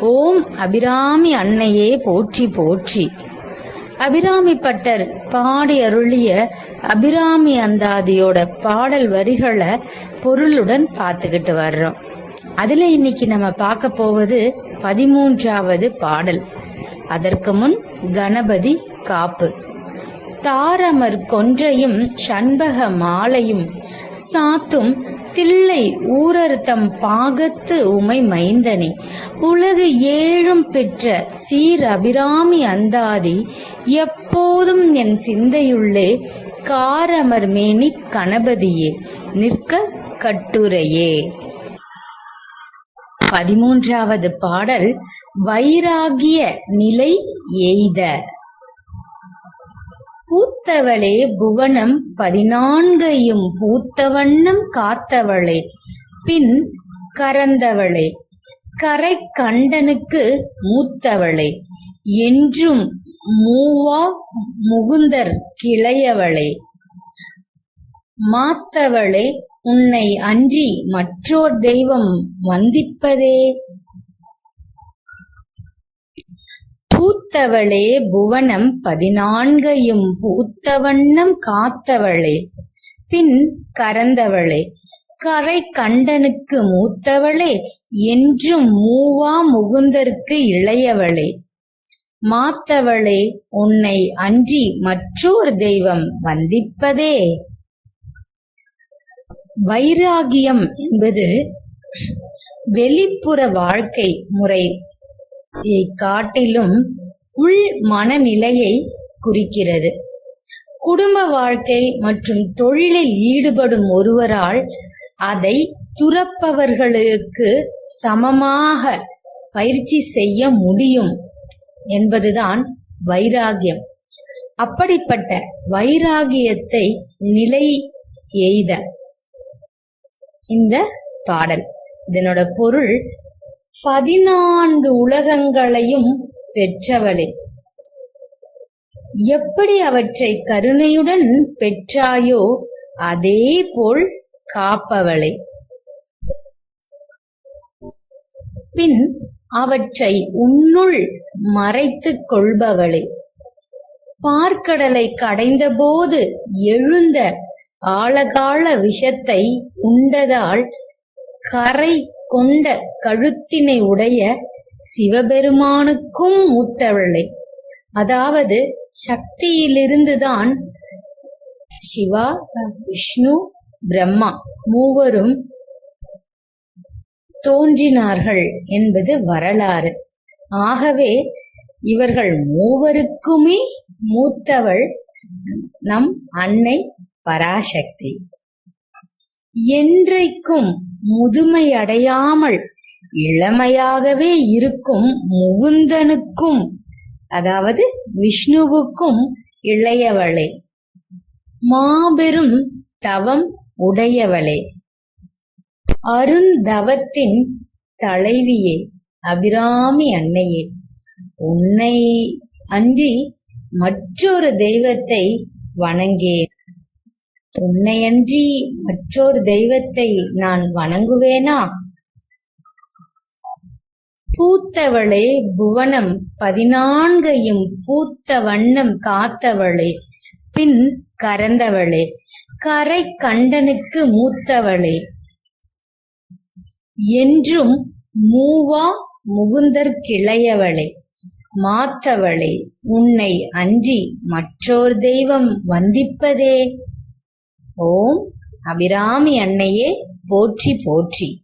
ஓம் அபிராமி அன்னையே போற்றி போற்றி. அபிராமி பட்டர் பாடி அருளிய அபிராமி அந்தாதியோட பாடல் வரிகளை பொருளுடன் பார்த்துக்கிட்டு வர்றோம். அதுல இன்னைக்கு நம்ம பார்க்க போவது பதிமூன்றாவது பாடல். அதற்கு முன் கணபதி காப்பு. தாரமர் கொன்றையும் சண்பக மாலையும் சாத்தும் தில்லை ஊரர்த்தம் பாகத்து உமை மைந்தனே. உலகு ஏழும் பெற்ற சீர் அபிராமி அந்தாதி எப்போதும் என் சிந்தையுள்ளே காரமர் மேனி கணபதியே நிற்க கட்டுரையே. பதிமூன்றாவது பாடல் வைராகிய நிலை எய்த. பூத்தவளே புவனம் பதினான்கையும் பூத்தவண்ணம் காத்தவளே. பின் கரந்தவளே கரை கண்டனுக்கு மூத்தவளே. என்றும் மூவா முகுந்தர் கிளையவளே. மாத்தவளே உன்னை அன்றி மற்றோர் தெய்வம் வந்திப்பதே. பூத்தவளே புவனம் பதினான்கையும் பூத்தவண்ணம் காத்தவளே. பின் கரந்தவளே கரை கண்டனுக்கு மூத்தவளே என்றும் மூவா முகுந்தற்கு இளையவளே. மாத்தவளே உன்னை அன்றி மற்றோர் தெய்வம் வந்திப்பதே. வைராகியம் என்பது வெளிப்புற வாழ்க்கை முறை காட்டிலும் உள் மனநிலையை குறிக்கிறது. குடும்ப வாழ்க்கை மற்றும் தொழிலில் ஈடுபடும் ஒருவரால் அதை துறப்பவர்களுக்கு சமமாக பயிற்சி செய்ய முடியும் என்பதுதான் வைராகியம். அப்படிப்பட்ட வைராகியத்தை நிலை எய்த இந்த பாடல். இதனோட பொருள் பதினான்கு உலகங்களையும் பெற்றவளே. எப்படி அவற்றை கருணையுடன் பெற்றாயோ அதே போல் காப்பவளே. பின் அவற்றை உன்னுள் மறைத்துக் கொள்பவளே. பார்க்கடலை கடைந்தபோது எழுந்த ஆழகால விஷத்தை உண்டதால் கரை கொண்ட கழுத்தினை உடைய சிவபெருமானுக்கும் மூத்தவளை. அதாவது சக்தியிலிருந்துதான் சிவா விஷ்ணு பிரம்மா மூவரும் தோன்றினார்கள் என்பது வரலாறு. ஆகவே இவர்கள் மூவருக்குமே மூத்தவள் நம் அன்னை பராசக்தி. என்றைக்கும் முதுமையடையாமல் இளமையாகவே இருக்கும் முகுந்தனுக்கும் அதாவது விஷ்ணுவுக்கும் இளையவளே. மாபெரும் தவம் உடையவளே. அருந்தவத்தின் தலைவியே அபிராமி அன்னையே. உன்னை அன்றி மற்றொரு தெய்வத்தை வணங்கேன். உன்னையன்றி மற்றொரு தெய்வத்தை நான் வணங்குவேனா? பூத்தவளே புவனம் பதினான்கையும் பூத்த வண்ணம் காத்தவளே பின் கரந்தவளே கரை கண்டனுக்கு மூத்தவளே. என்றும் மூவா முகுந்தர் கிளையவளே மாத்தவளே உன்னை அன்றி மற்றோர் தெய்வம் வந்திப்பதே. ஓம் அபிராமி அன்னையே போற்றி போற்றி.